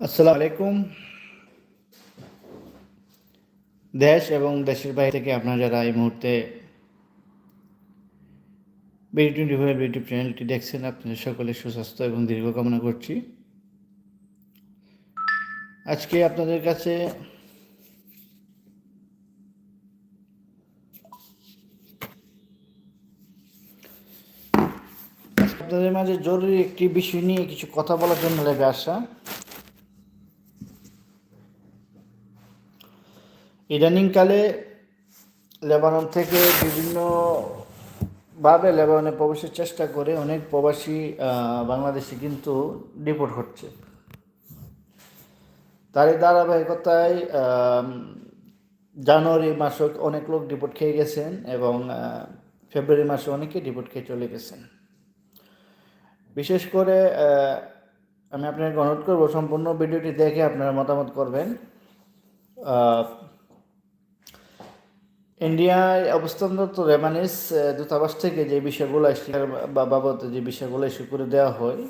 আসসালামু আলাইকুম। দেশ এবং দেশের বাইরে থেকে আপনারা যারা এই মুহূর্তে ইউটিউব চ্যানেলটি দেখছেন, আপনাদের সকলে সুস্বাস্থ্য এবং দীর্ঘ কামনা করছি। আজকে আপনাদের কাছে আপনাদের মাঝে জরুরি একটি বিষয় নিয়ে কিছু কথা বলার জন্য লেগে আসা। ইদানিংকালে লেবানন থেকে বিভিন্ন ভাবে লেবাননে প্রবেশের চেষ্টা করে অনেক প্রবাসী বাংলাদেশি কিন্তু ডিপোর্ট হচ্ছে। তারই ধারাবাহিকতায় জানুয়ারি মাসে অনেক লোক ডিপোর্ট খেয়ে গেছেন এবং ফেব্রুয়ারি মাসে অনেকে ডিপোর্ট খেয়ে চলে গেছেন। বিশেষ করে আমি আপনাকে অনুরোধ করব, সম্পূর্ণ ভিডিওটি দেখে আপনারা মতামত করবেন। ইন্ডিয়ায় অবস্থানরত রেমানিস দূতাবাস থেকে যে বিষয়গুলো বা বাবদ যে বিষয়গুলো ইস্যু করে দেওয়া হয়,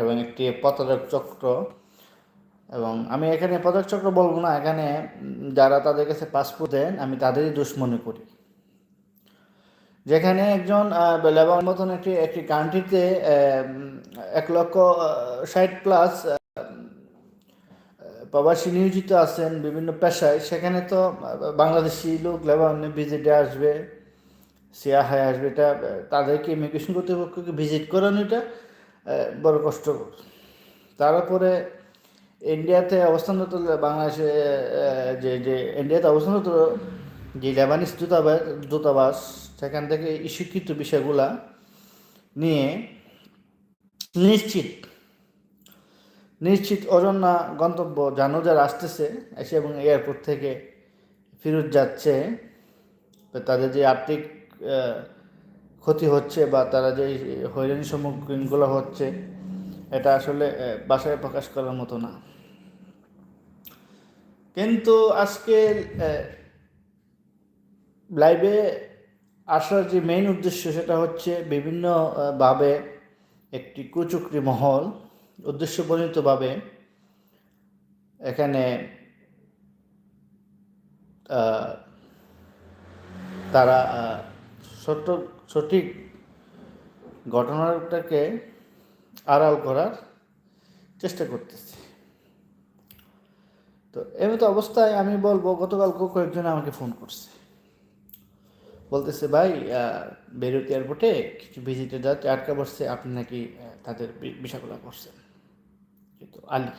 এবং একটি পতারক চক্র, এবং আমি এখানে পতাক চক্র বলব না, এখানে যারা তাদের কাছে পাসপোর্ট দেন, আমি তাদেরই দোষ মনে করি। যেখানে একজন লেবান মতন একটি একটি কান্ট্রিতে এক লক্ষ ষাট প্লাস প্রবাসী নিয়োজিত আছেন বিভিন্ন পেশায়, সেখানে তো বাংলাদেশি লোক লেবাননে ভিজিটে আসবে সিয়াহায় আসবে, এটা তাদেরকে ইমিগ্রেশন কর্তৃপক্ষকে ভিজিট করানো এটা বড় কষ্ট। তারপরে ইন্ডিয়াতে অবস্থানরত, বাংলাদেশে যে যে, ইন্ডিয়াতে অবস্থানরত যে লেবানিস দূতাবাস দূতাবাস, সেখান থেকে ইস্যুকৃত বিষয়গুলা নিয়ে নিশ্চিত নিশ্চিত অজন্যা গন্তব্য জানো যারা আসতেছে, এসে এবং এয়ারপোর্ট থেকে ফিরত যাচ্ছে। তাদের যে আর্থিক ক্ষতি হচ্ছে বা তারা যে হয়রানির সম্মুখীনগুলো হচ্ছে, এটা আসলে বাসায় প্রকাশ করার মতো না। কিন্তু আজকে লাইভে আসার যে মেইন উদ্দেশ্য সেটা হচ্ছে বিভিন্নভাবে একটি কুচুকরি মহল উদ্দেশ্যপরিণতভাবে এখানে তারা সত্য, সঠিক ঘটনাটাকে আড়াল করার চেষ্টা করতেছে। তো এমতো অবস্থায় আমি বলব গতকাল কয়েকজন আমাকে ফোন করছে। বলতেছে, ভাই বেরুত এয়ারপোর্টে কিছু ভিজিটে যাচ্ছে আটকা বসছে আপনি নাকি তাদের বিষয়গুলো করছেন? কিন্তু আলী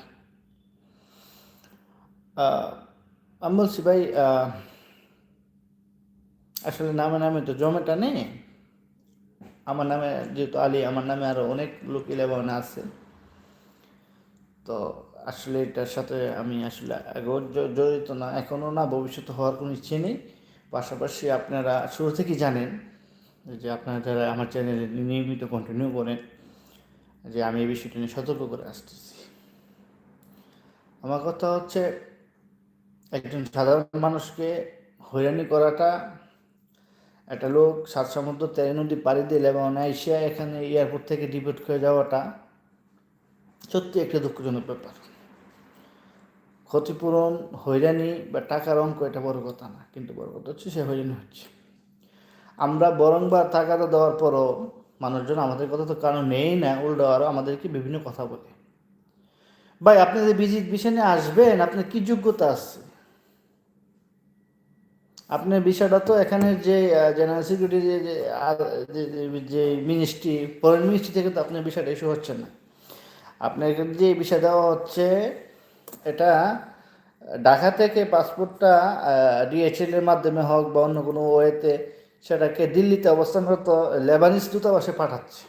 আমি বলছি, ভাই আসলে নামে নামে তো জমেটা নেই। আমার নামে যেহেতু আলী, আমার নামে আরও অনেক লোক ইলেভেনে আছে। তো আসলে এটার সাথে আমি আসলে জড়িত না এখনও না, ভবিষ্যতে হওয়ার কোনো ইচ্ছে নেই। পাশাপাশি আপনারা শুরু থেকেই জানেন যে আপনারা যারা আমার চ্যানেলে নিয়মিত কন্টিনিউ করেন, যে আমি এই বিষয়টি নিয়ে সতর্ক করে আসতেছি। আমার কথা হচ্ছে, একজন সাধারণ মানুষকে হয়রানি করাটা, একটা লোক সাত সমুদ্র তেরে নদী পাড়ি দিলে এবং এশিয়া, এখানে এয়ারপোর্ট থেকে ডিপোর্ট করে যাওয়াটা সত্যি একটা দুঃখজনক ব্যাপার। ক্ষতিপূরণ, হয়রানি বা টাকার অঙ্ক এটা বড় কথা না, কিন্তু বড় কথা হচ্ছে সে হয়রানি হচ্ছে। আমরা বরংবার টাকাটা দেওয়ার পরও মানুষজন আমাদের কথা তো কারণ নেই না, উল্টো আরও আমাদেরকে বিভিন্ন কথা বলে। ভাই, আপনি যে ভিজিট বিষয় আসবেন, আপনার কি যোগ্যতা আছে? আপনার বিষয়টা তো এখানে যে জেনারেল সিকিউরিটি যে যে মিনিস্ট্রি ফরেন মিনিস্ট্রি থেকে তো আপনার বিষয়টা ইস্যু হচ্ছে না। আপনার যে বিষয় দেওয়া হচ্ছে এটা ঢাকা থেকে পাসপোর্টটা ডিএচএল এর মাধ্যমে হোক বা অন্য কোনো ওয়েতে সেটাকে দিল্লিতে অবস্থানরত লেবানিস দূতাবাসে পাঠাচ্ছে।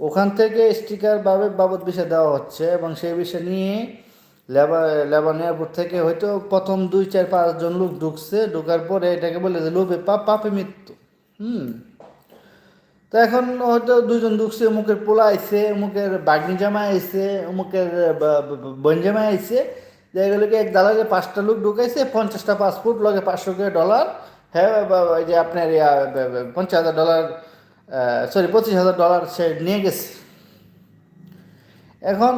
ওখান থেকে স্টিকার বাবে বাবদ বিষয় দেওয়া হচ্ছে এবং সেই বিষয় নিয়ে লেবা লেবান এয়ারপোর্ট থেকে হয়তো প্রথম দুই চার পাঁচজন লোক ঢুকছে। ঢুকার পরে এটাকে বলে যে লোভে পাপ পাপে মৃত্যু। হুম। তো এখন হয়তো দুজন ঢুকছে, অমুকের পোলা আইসে অমুকের বাগনি জামা আইসে অমুকের বন জামা আইছে। যেগুলোকে এক দালালে পাঁচটা লোক ঢুকাইছে, পঞ্চাশটা পাসপোর্ট, লগে পাঁচশো করে ডলার। হ্যাঁ এই যে আপনার পঞ্চাশ হাজার ডলার সরি পঁচিশ হাজার ডলার সে নিয়ে গেছে। এখন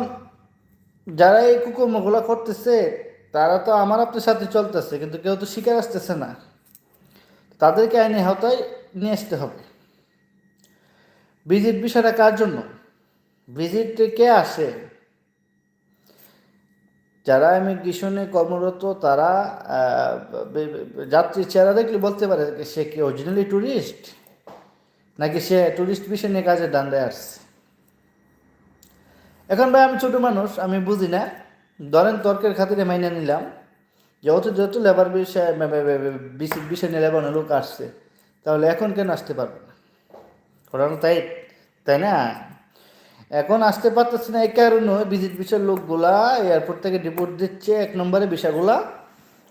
যারা এই কুকুরগুলো করতেছে, তারা তো আমার আপনার সাথে চলতেছে, কিন্তু কেউ তো শিকার আসতেছে না। তাদেরকে আইনে হতায় নিয়ে আসতে হবে। ভিজিট বিষয়টা কার জন্য ভিজিট কে আসে যারা ইমিগ্রেশনে কর্মরত তারা যাত্রীর চেহারা দেখলে বলতে পারে সে কি অরিজিনালি ট্যুরিস্ট নাকি সে ট্যুরিস্ট বিষয় নিয়ে কাজে ডান্ডায় আসছে এখন ভাই আমি ছোট মানুষ আমি বুঝি না ধরেন তর্কের খাতিরে মাইনে নিলাম যেহেতু যেহেতু লেবার বিষয় বিষয় নিয়ে লেবার লোক আসছে তাহলে এখন কেন আসতে পারবে না ঘটনা তাই তাই না? এখন আসতে পারতেছে না এই কারণে ভিজিট বিষয়ের লোকগুলা এয়ারপোর্ট থেকে ডিপোর্ট দিচ্ছে এক নম্বরে বিষয়গুলা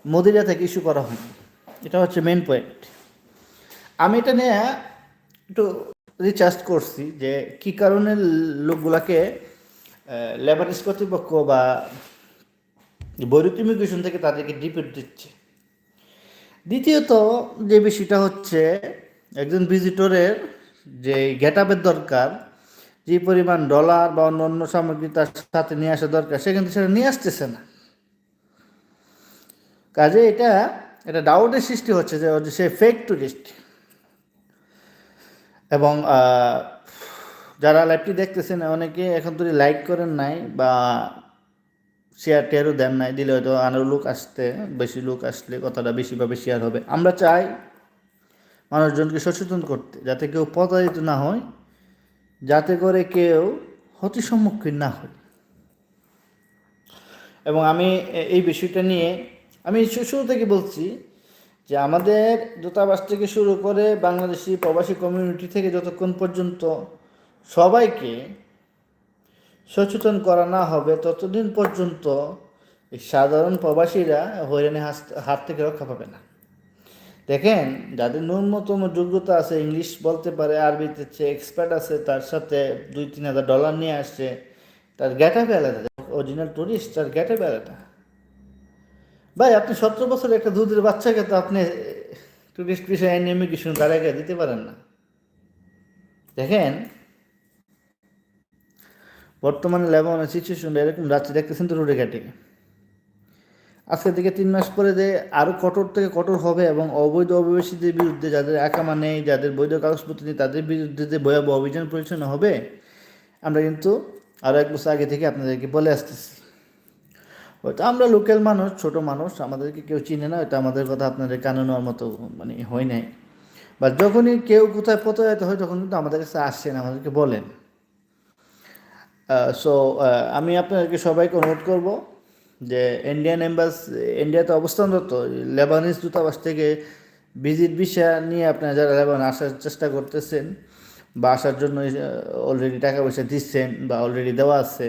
মদিরা থেকে ইস্যু করা হয় এটা হচ্ছে মেন পয়েন্ট আমি এটা নিয়ে একটু রিচার্জ করছি যে কি কারণে লোকগুলাকে লেবারিস কর্তৃপক্ষ বা বৈরুত ইমিগ্রেশন থেকে তাদেরকে ডিপোর্ট দিচ্ছে। দ্বিতীয়ত যে বিষয়টা হচ্ছে, একজন ভিজিটরের যে গেটআপের দরকার, যে পরিমাণ ডলার বা অন্য অন্য সামগ্রী তার সাথে নিয়ে আসা দরকার, সে কিন্তু সেটা নিয়ে আসতেছে না। কাজে এটা এটা ডাউটের সৃষ্টি হচ্ছে যে যে সে ফেক টুরিস্ট এবং যারা লাইভটি দেখতেছেন, অনেকে এখন তো লাইক করেন নাই বা শেয়ার টেয়ারও দেন নাই, দিলে হয়তো আরও লোক আসতে, বেশি লোক আসলে কথাটা বেশিভাবে শেয়ার হবে। আমরা চাই মানুষজনকে সচেতন করতে, যাতে কেউ প্রতারিত না হয়, যাতে করে কেউ ক্ষতি সম্মুখীন না হয়। এবং আমি এই বিষয়টা নিয়ে আমি শুরু থেকে বলছি যে আমাদের দূতাবাস থেকে শুরু করে বাংলাদেশি প্রবাসী কমিউনিটি থেকে যতক্ষণ পর্যন্ত সবাইকে সচেতন করা না হবে, ততদিন পর্যন্ত সাধারণ প্রবাসীরা হাত- হাত থেকে রক্ষা পাবে না। দেখেন, যাদের ন্যূনতম যোগ্যতা আছে, ইংলিশ বলতে পারে, আরবিতে এক্সপার্ট আছে, তার সাথে দুই, তিন হাজার ডলার নিয়ে আসছে, তার গ্যাটাপে আলাদা। অরিজিনাল টুরিস্ট তার গ্যাটাপে আলাদা। ভাই, আপনি সতেরো বছর একটা দুধের বাচ্চাকে তো আপনি টুরিস্ট বিষয়ে ইমিগ্রেশন তার আগে দিতে পারেন না। দেখেন, বর্তমানে লেবাননের সিচুয়েশনটা এরকম যাচ্ছে দেখতেছেন তো রোডে ঘাটে। আজকে থেকে তিন মাস পরে যে আরও কঠোর থেকে কঠোর হবে এবং অবৈধ অভিবাসীদের বিরুদ্ধে যাদের একামা নেই, যাদের বৈধ কাগজপত্র নেই, তাদের বিরুদ্ধে যে ভয়াবহ অভিযান পরিচালনা হবে, আমরা কিন্তু আরও এক বছর আগে থেকে আপনাদেরকে বলে আসতেছি। হয়তো আমরা লোকাল মানুষ, ছোট মানুষ, আমাদেরকে কেউ চিনে না, হয়তো আমাদের কথা আপনাদের কানে নেওয়ার মতো মানে হয় নাই। বা যখনই কেউ কোথায় প্রতারিত হয়, তখন কিন্তু আমাদের কাছে আসছেন আমাদেরকে বলেন। সো আমি আপনাদেরকে সবাইকে অনুরোধ করব যে ইন্ডিয়ান এম্বাস ইন্ডিয়াতে অবস্থানরত লেবানিজ দূতাবাস থেকে ভিজিট ভিসা নিয়ে আপনারা যারা লেবান আসার চেষ্টা করতেছেন বা আসার জন্য অলরেডি টাকা পয়সা দিচ্ছেন বা অলরেডি দেওয়া আছে,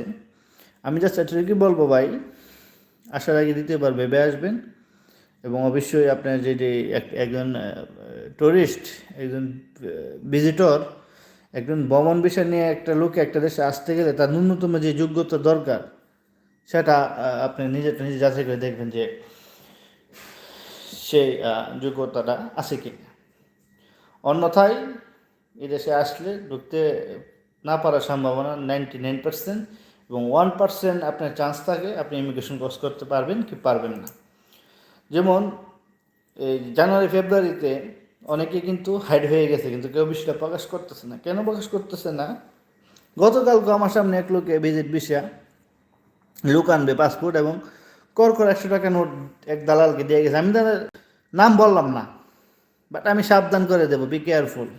আমি জাস্ট এটুকু বলব ভাই, আসার আগে দ্বিতীয়বার পারবে ভেবে আসবেন এবং অবশ্যই আপনার যে যে এক- একজন টুরিস্ট একজন ভিজিটর একজন ভ্রমণ বিষয় নিয়ে একটা লোক একটা দেশে আসতে গেলে তার ন্যূনতম যে যোগ্যতা দরকার সেটা আপনি নিজেটা নিজে যাচাই করে দেখবেন যে সেই যোগ্যতাটা আছে কি। অন্যথায় এই দেশে আসলে ঢুকতে না পারার সম্ভাবনা নাইনটি নাইন পার্সেন্ট এবং ওয়ান পার্সেন্ট আপনার চান্স থাকে আপনি ইমিগ্রেশন ক্রস করতে পারবেন কি পারবেন না। যেমন, এই জানুয়ারি, ফেব্রুয়ারিতে অনেকে কিন্তু হাইড হয়ে গেছে, কিন্তু কেউ বিষয়টা প্রকাশ করতেছে না। কেন প্রকাশ করতেছে না? গতকালকে আমার সামনে এক লোকে ভিজিট বিষয়া লোক আনবে পাসপোর্ট এবং কর কর একশো টাকা নোট এক দালালকে দিয়ে গেছে। আমি তাদের নাম বললাম না বাট আমি সাবধান করে দেবো বি কেয়ারফুল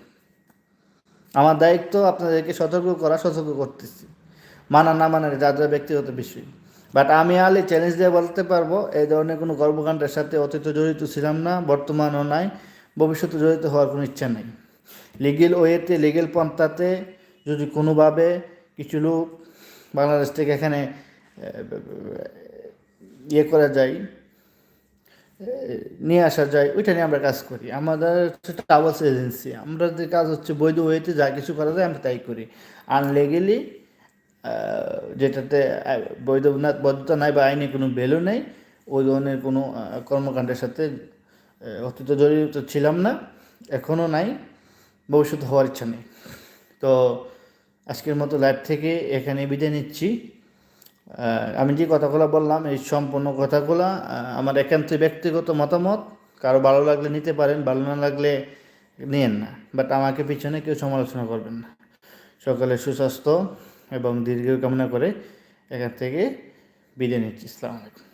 আমার দায়িত্ব আপনাদেরকে সতর্ক করা, সতর্ক করতেছি। মানা না মানার যাদের ব্যক্তিগত বিষয়। বাট আমি আলি চ্যালেঞ্জ দিয়ে বলতে পারব, এই ধরনের কোনো কর্মকাণ্ডের সাথে অতীত জড়িত ছিলাম না, বর্তমানও নাই, ভবিষ্যতে জড়িত হওয়ার কোনো ইচ্ছা নেই। লিগেল ওয়েতে লিগেল পন্থাতে যদি কোনোভাবে কিছু লোক বাংলাদেশ থেকে এখানে ইয়ে করা যায় নিয়ে আসা যায়, ওইটা নিয়ে আমরা কাজ করি। আমাদের হচ্ছে ট্রাভেলস এজেন্সি, আমাদের কাজ হচ্ছে বৈধ ওয়েতে যা কিছু করা যায় আমরা তাই করি। আনলিগেলি যেটাতে বৈধ বৈধতা নাই বা আইনে কোনো ভ্যালু নেই, ওই ধরনের কোনো কর্মকাণ্ডের সাথে অতীত জড়িত ছিলাম না এখনও নাই, ভবিষ্যতে হওয়ার ইচ্ছা নেই। তো আজকের মতো লাইভ থেকে এখানে বিদায় নিচ্ছি। আমি যে কথাগুলো বললাম, এই সম্পূর্ণ কথাগুলো আমার একান্ত ব্যক্তিগত মতামত। কারও ভালো লাগলে নিতে পারেন, ভালো না লাগলে নিয়েন না। বাট আমাকে পিছনে কেউ সমালোচনা করবেন না। সকালে সুস্বাস্থ্য এবং দীর্ঘ কামনা করে এখান থেকে বিদায় নিচ্ছি। ইসলাম আলাইকুম।